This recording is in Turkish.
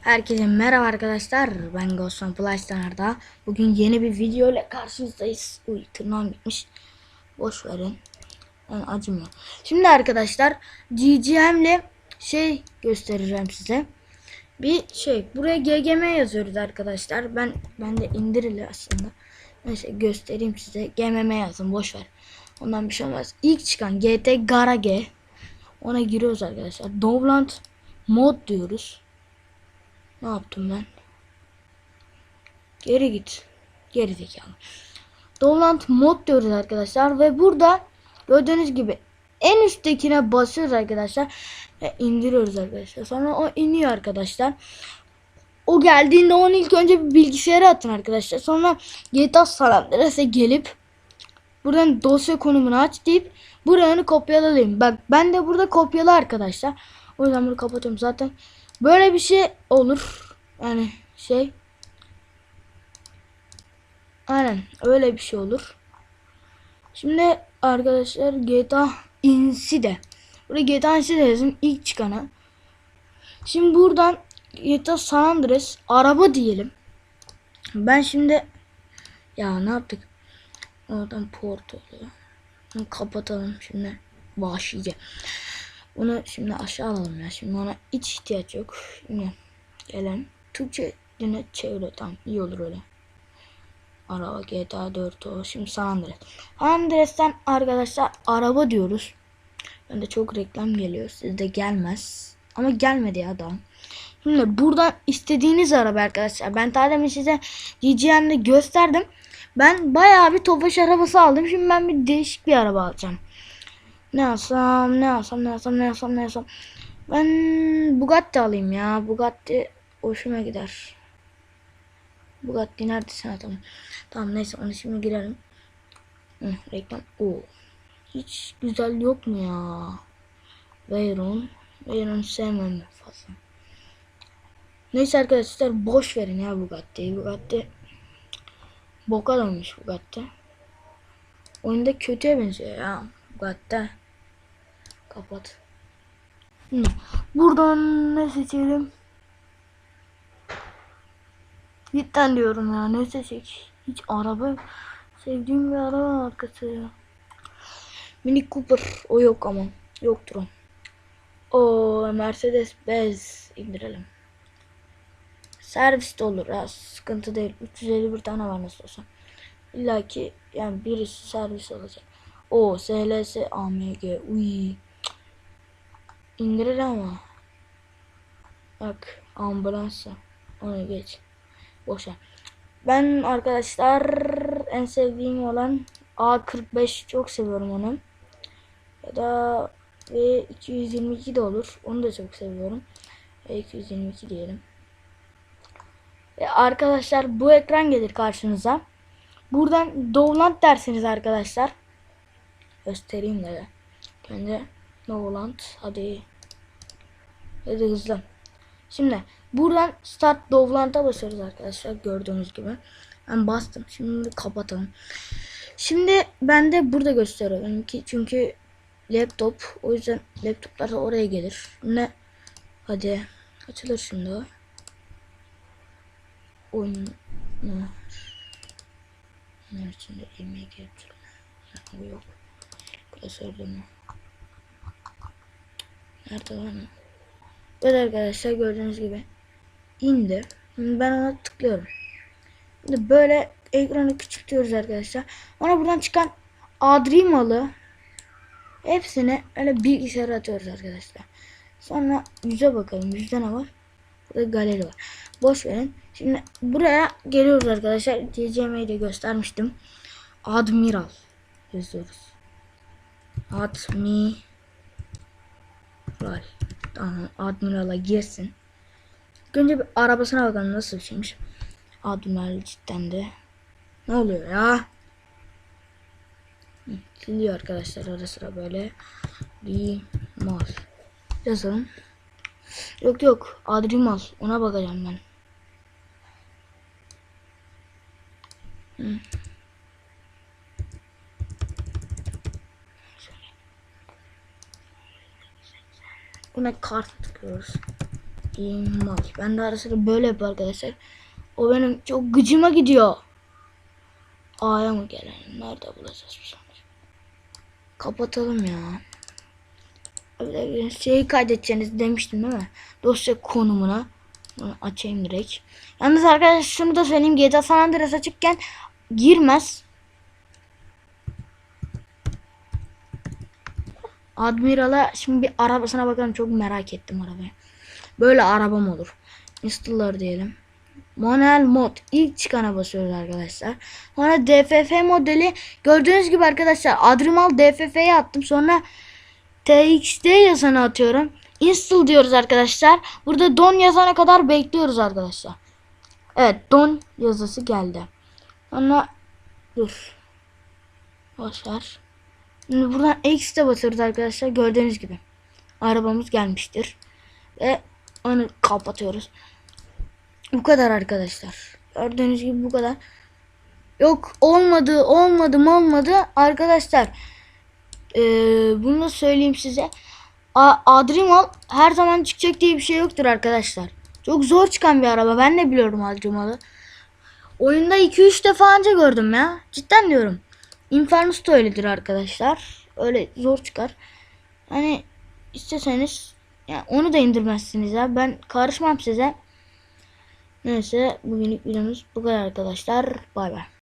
Herkese merhaba arkadaşlar. Ben Ghostman Playstanar'da. Bugün yeni bir video ile karşınızdayız. Uy tırnağım gitmiş. Boş verin. Yani acımıyor. Şimdi arkadaşlar GGM'le şey göstereceğim size. Bir şey buraya GGM yazıyoruz arkadaşlar. Ben ben de indirili aslında. Neyse göstereyim size. GMM yazın boş ver. Ondan bir şey olmaz. İlk çıkan GT Garage. Ona giriyoruz arkadaşlar. Dovland mod diyoruz. Ne yaptım ben? Geri git. Geri zekalı. Dolant mod diyoruz arkadaşlar ve burada gördüğünüz gibi en üsttekine basıyoruz arkadaşlar ve indiriyoruz arkadaşlar. Sonra o iniyor arkadaşlar. O geldiğinde onu ilk önce bir bilgisayara atın arkadaşlar. Sonra GTA San Andreas'e gelip buradan dosya konumunu aç deyip buranı kopyalayayım. Bak ben de burada kopyala arkadaşlar. O yüzden bunu kapatıyorum zaten. Böyle bir şey olur. Yani şey. Aynen öyle bir şey olur. Şimdi arkadaşlar GTA Inside. Buraya GTA Inside yazın ilk çıkanı. Şimdi buradan GTA San Andreas araba diyelim. Ben şimdi ya ne yaptık? Oradan port oluyor. Kapatalım şimdi. Vahşice. Bunu şimdi aşağı alalım ya. Şimdi ona hiç ihtiyaç yok. Şimdi gelen Türkçe yine çevre tam iyi olur öyle. Araba GTA 4 o. Şimdi San Andreas. San Andreas'tan arkadaşlar araba diyoruz. Ben de çok reklam geliyor. Sizde gelmez. Ama gelmedi ya daha. Şimdi buradan istediğiniz araba arkadaşlar. Ben daha demin size GGM'de gösterdim. Ben bayağı bir Tofaş arabası aldım. Şimdi ben bir değişik bir araba alacağım. Ne alsam, ne alsam, ne alsam, ne alsam, ne alsam. Ben Bugatti alayım ya. Bugatti hoşuma gider. Bugatti neredesin adam? Tamam neyse onu şimdi girelim. Hı, reklam. Oo. Hiç güzel yok mu ya? Veyron. Veyron sevmem fazla. Neyse arkadaşlar boş verin ya Bugatti'yi. Bugatti boka dönmüş Bugatti. Oyunda kötüye benziyor ya Bugatti. Kapat. Hı. Buradan ne seçelim? Cidden diyorum ya ne seçecek? Hiç araba sevdiğim bir araba markası ya. Mini Cooper o yok ama yoktur o. O Mercedes Benz indirelim. Servis de olur ya sıkıntı değil. 351 tane var nasıl olsa. İlla ki yani birisi servis alacak. O SLS AMG uy. İndirir ama. Bak ambulansa. Onu geç. Boşa. Ben arkadaşlar en sevdiğim olan A45 çok seviyorum onu. Ya da ve 222 de olur. Onu da çok seviyorum. Ve 222 diyelim. Ve arkadaşlar bu ekran gelir karşınıza. Buradan Dovland dersiniz arkadaşlar. Göstereyim de. Kendi Dovland. Hadi. Hadi hızlı. Şimdi buradan Start Dovland'a basıyoruz arkadaşlar. Gördüğünüz gibi. Ben bastım. Şimdi kapatalım. Şimdi ben de burada gösteriyorum ki çünkü laptop o yüzden laptoplar da oraya gelir. Ne? Hadi açılır şimdi o. Oyun ne? Ne içinde yemeği getirme. Bu yok. Klasörde mi? Nerede mı? Evet arkadaşlar gördüğünüz gibi indi. Şimdi ben ona tıklıyorum. Şimdi böyle ekranı küçültüyoruz arkadaşlar. Ona buradan çıkan Adrimalı hepsini öyle bilgisayara atıyoruz arkadaşlar. Sonra yüze bakalım. Yüzde ne var? Burada galeri var. Boş verin. Şimdi buraya geliyoruz arkadaşlar. DCM'yi de göstermiştim. Admiral yazıyoruz. Admiral. Tamam. Admiral'a girsin. Önce bir arabasına bakalım nasıl bir şeymiş. Admiral cidden de. Ne oluyor ya? Siliyor arkadaşlar ara sıra böyle. Limal. Yazalım. Yok yok. Adrimal. Ona bakacağım ben. Hmm. Buna kart tıkıyoruz. İmal. Ben de ara böyle yapıyorum arkadaşlar. O benim çok gıcıma gidiyor. A'ya mı gelelim? Nerede bulacağız biz onu? Kapatalım ya. Şeyi kaydedeceğiniz demiştim değil mi? Dosya konumuna. Bunu açayım direkt. Yalnız arkadaşlar şunu da söyleyeyim. GTA San Andreas açıkken girmez. Admiral'a şimdi bir arabasına bakalım. Çok merak ettim arabayı. Böyle arabam olur. Installer diyelim. Manuel mod. ilk çıkana basıyoruz arkadaşlar. Sonra DFF modeli. Gördüğünüz gibi arkadaşlar Admiral DFF'ye attım. Sonra TXT yazanı atıyorum. Install diyoruz arkadaşlar. Burada don yazana kadar bekliyoruz arkadaşlar. Evet don yazısı geldi. Sonra dur. Boşver. Şimdi buradan X'te basıyoruz arkadaşlar. Gördüğünüz gibi. Arabamız gelmiştir. Ve onu kapatıyoruz. Bu kadar arkadaşlar. Gördüğünüz gibi bu kadar. Yok olmadı olmadı mı olmadı. Arkadaşlar ee, bunu da söyleyeyim size. A Adrimal her zaman çıkacak diye bir şey yoktur arkadaşlar. Çok zor çıkan bir araba. Ben de biliyorum Adrimal'ı. Oyunda 2-3 defa anca gördüm ya. Cidden diyorum. Infernus da öyledir arkadaşlar. Öyle zor çıkar. Hani isteseniz yani onu da indirmezsiniz ya. Ben karışmam size. Neyse bugünlük videomuz bu kadar arkadaşlar. Bay bay.